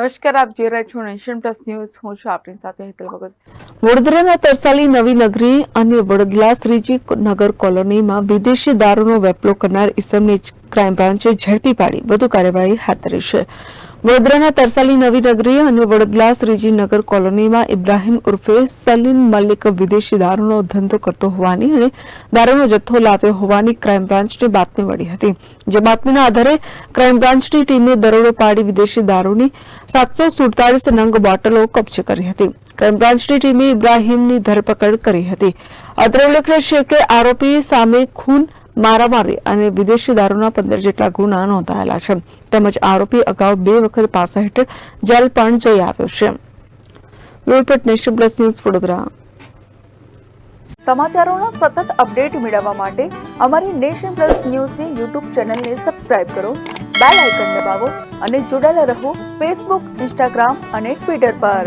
નમસ્કાર, આપ જોઈ રહ્યા છો નેશન પ્લસ ન્યૂઝ. હું છું આપની સાથે હેતલ ભગત. વડોદરાના તરસાલી નવી નગરી અને વડોદરા શ્રીજી નગર કોલોનીમાં વિદેશી દારૂનો વેપલો કરનાર ઇસમને ક્રાઇમ બ્રાન્ચે ઝડપી પાડી. વધુ કાર્યવાહી હાથ ધરી છે. વડોદરાના તરસાલી નવી નગરી અને વડોદરા શ્રીજી નગર કોલોનીમાં ઇબ્રાહીમ ઉર્ફે સલીમ મલિક વિદેશી દારૂનો ધંધો કરતો હોવાની અને દારૂનો જથ્થો લાવ્યો હોવાની ક્રાઇમ બ્રાન્ચને બાતમી મળી હતી. જે બાતમીના આધારે ક્રાઇમ બ્રાન્ચની ટીમે દરોડો પાડી વિદેશી દારૂની સાતસો સુડતાલીસ નંગ બોટલો કબજે કરી હતી. ક્રાઇમ બ્રાન્ચની ટીમે ઇબ્રાહીમની ધરપકડ કરી હતી. અત્રે ઉલ્લેખનીય છે કે આરોપી સામે ખૂન મારામારી અને વિદેશી દારૂના પંદર જેટલા ગુના નોંધાયેલા છે. તેમજ આરોપી અગાઉ બે વખત પાસા હેઠળ જેલ પણ જઈ આવ્યો છે. Report nation plus news Vadodara. સમાચારોના સતત અપડેટ મેળવવા માટે અમારી નેશન પ્લસ ન્યૂઝની યુટ્યુબ ચેનલને સબસ્ક્રાઇબ કરો, બેલ આઇકન દબાવો અને જોડાયેલા રહો ફેસબુક, ઇન્સ્ટાગ્રામ અને ટ્વિટર પર.